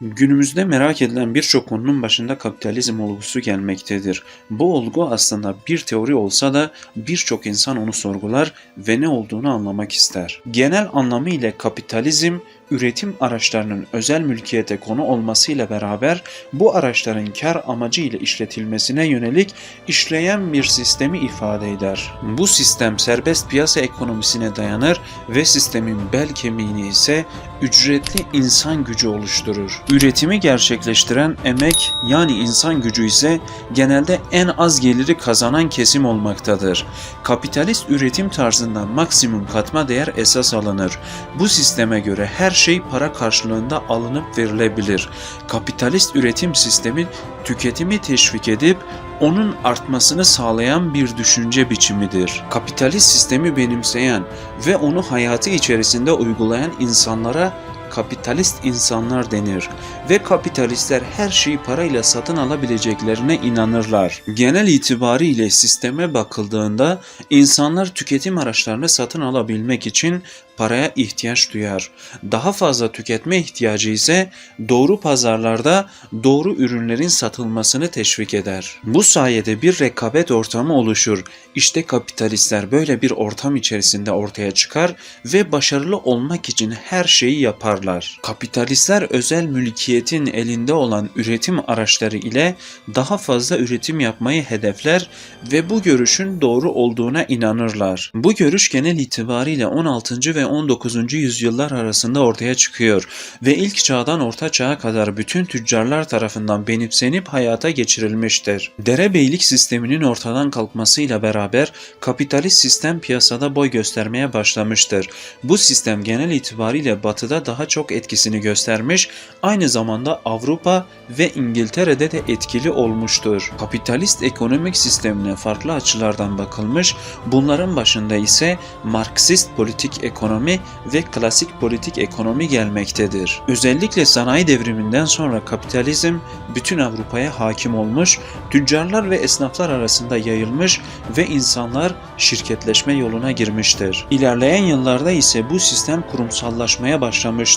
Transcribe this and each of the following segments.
Günümüzde merak edilen birçok konunun başında kapitalizm olgusu gelmektedir. Bu olgu aslında bir teori olsa da birçok insan onu sorgular ve ne olduğunu anlamak ister. Genel anlamıyla kapitalizm, üretim araçlarının özel mülkiyete konu olmasıyla beraber bu araçların kar amacı ile işletilmesine yönelik işleyen bir sistemi ifade eder. Bu sistem serbest piyasa ekonomisine dayanır ve sistemin bel kemiğini ise ücretli insan gücü oluşturur. Üretimi gerçekleştiren emek yani insan gücü ise genelde en az geliri kazanan kesim olmaktadır. Kapitalist üretim tarzından maksimum katma değer esas alınır. Bu sisteme göre her şey para karşılığında alınıp verilebilir. Kapitalist üretim sistemi tüketimi teşvik edip onun artmasını sağlayan bir düşünce biçimidir. Kapitalist sistemi benimseyen ve onu hayatı içerisinde uygulayan insanlara kapitalist insanlar denir ve kapitalistler her şeyi parayla satın alabileceklerine inanırlar. Genel itibariyle sisteme bakıldığında insanlar tüketim araçlarını satın alabilmek için paraya ihtiyaç duyar. Daha fazla tüketme ihtiyacı ise doğru pazarlarda doğru ürünlerin satılmasını teşvik eder. Bu sayede bir rekabet ortamı oluşur. İşte kapitalistler böyle bir ortam içerisinde ortaya çıkar ve başarılı olmak için her şeyi yaparlar. Kapitalistler özel mülkiyetin elinde olan üretim araçları ile daha fazla üretim yapmayı hedefler ve bu görüşün doğru olduğuna inanırlar. Bu görüş genel itibariyle 16. ve 19. yüzyıllar arasında ortaya çıkıyor ve ilk çağdan orta çağa kadar bütün tüccarlar tarafından benimsenip hayata geçirilmiştir. Derebeylik sisteminin ortadan kalkmasıyla beraber kapitalist sistem piyasada boy göstermeye başlamıştır. Bu sistem genel itibariyle batıda daha çok etkisini göstermiş, aynı zamanda Avrupa ve İngiltere'de de etkili olmuştur. Kapitalist ekonomik sistemine farklı açılardan bakılmış, bunların başında ise Marksist politik ekonomi ve klasik politik ekonomi gelmektedir. Özellikle sanayi devriminden sonra kapitalizm bütün Avrupa'ya hakim olmuş, tüccarlar ve esnaflar arasında yayılmış ve insanlar şirketleşme yoluna girmiştir. İlerleyen yıllarda ise bu sistem kurumsallaşmaya başlamıştır.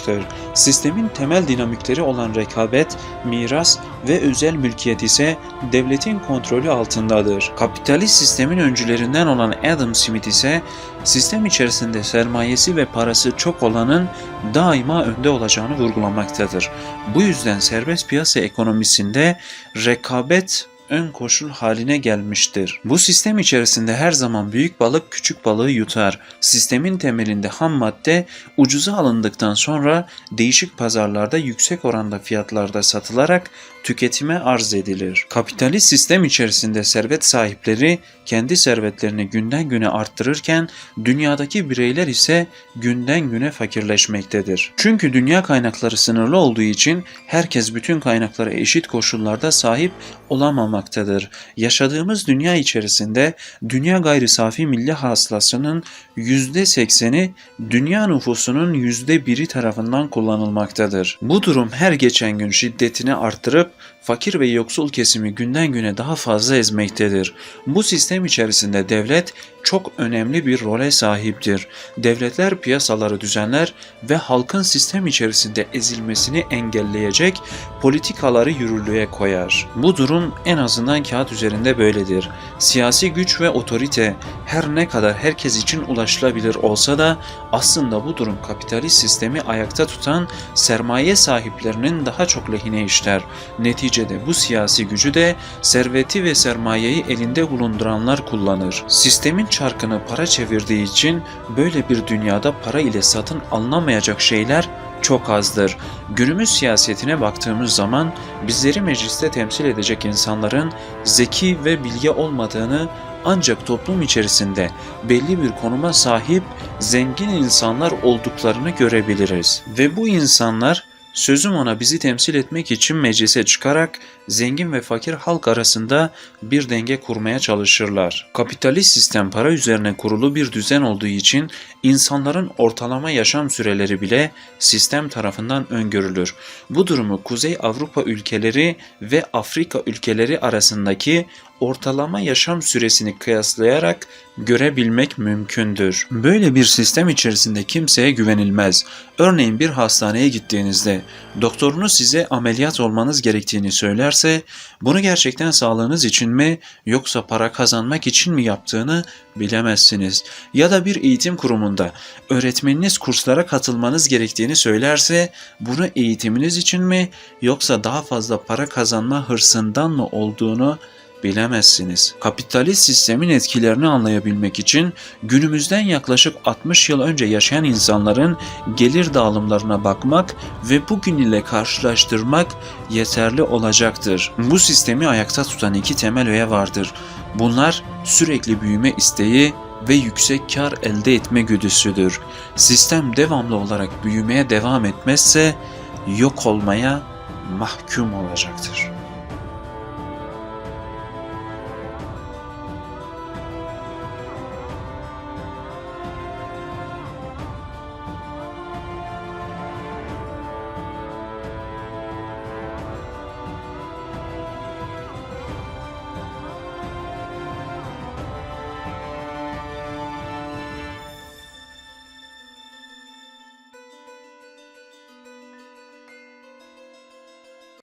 Sistemin temel dinamikleri olan rekabet, miras ve özel mülkiyet ise devletin kontrolü altındadır. Kapitalist sistemin öncülerinden olan Adam Smith ise sistem içerisinde sermayesi ve parası çok olanın daima önde olacağını vurgulamaktadır. Bu yüzden serbest piyasa ekonomisinde rekabet ön koşul haline gelmiştir. Bu sistem içerisinde her zaman büyük balık küçük balığı yutar. Sistemin temelinde ham madde ucuza alındıktan sonra değişik pazarlarda yüksek oranda fiyatlarda satılarak tüketime arz edilir. Kapitalist sistem içerisinde servet sahipleri kendi servetlerini günden güne arttırırken dünyadaki bireyler ise günden güne fakirleşmektedir. Çünkü dünya kaynakları sınırlı olduğu için herkes bütün kaynaklara eşit koşullarda sahip olamamaktadır. Yaşadığımız dünya içerisinde dünya gayri safi milli hasılasının %80'i dünya nüfusunun %1'i tarafından kullanılmaktadır. Bu durum her geçen gün şiddetini arttırıp fakir ve yoksul kesimi günden güne daha fazla ezmektedir. Bu sistem içerisinde devlet çok önemli bir role sahiptir. Devletler piyasaları düzenler ve halkın sistem içerisinde ezilmesini engelleyecek politikaları yürürlüğe koyar. Bu durum en azından kağıt üzerinde böyledir. Siyasi güç ve otorite her ne kadar herkes için ulaşılabilir olsa da aslında bu durum kapitalist sistemi ayakta tutan sermaye sahiplerinin daha çok lehine işler. Neticede bu siyasi gücü de serveti ve sermayeyi elinde bulunduranlar kullanır. Sistemin çarkını para çevirdiği için böyle bir dünyada para ile satın alınamayacak şeyler çok azdır. Günümüz siyasetine baktığımız zaman bizleri mecliste temsil edecek insanların zeki ve bilge olmadığını ancak toplum içerisinde belli bir konuma sahip zengin insanlar olduklarını görebiliriz. Ve bu insanlar Sözüm ona bizi temsil etmek için meclise çıkarak zengin ve fakir halk arasında bir denge kurmaya çalışırlar. Kapitalist sistem para üzerine kurulu bir düzen olduğu için insanların ortalama yaşam süreleri bile sistem tarafından öngörülür. Bu durumu Kuzey Avrupa ülkeleri ve Afrika ülkeleri arasındaki ortalama yaşam süresini kıyaslayarak görebilmek mümkündür. Böyle bir sistem içerisinde kimseye güvenilmez. Örneğin bir hastaneye gittiğinizde doktorunuz size ameliyat olmanız gerektiğini söylerse bunu gerçekten sağlığınız için mi yoksa para kazanmak için mi yaptığını bilemezsiniz. Ya da bir eğitim kurumunda öğretmeniniz kurslara katılmanız gerektiğini söylerse bunu eğitiminiz için mi yoksa daha fazla para kazanma hırsından mı olduğunu bilemezsiniz. Kapitalist sistemin etkilerini anlayabilmek için günümüzden yaklaşık 60 yıl önce yaşayan insanların gelir dağılımlarına bakmak ve bugün ile karşılaştırmak yeterli olacaktır. Bu sistemi ayakta tutan iki temel öğe vardır. Bunlar sürekli büyüme isteği ve yüksek kar elde etme güdüsüdür. Sistem devamlı olarak büyümeye devam etmezse yok olmaya mahkum olacaktır.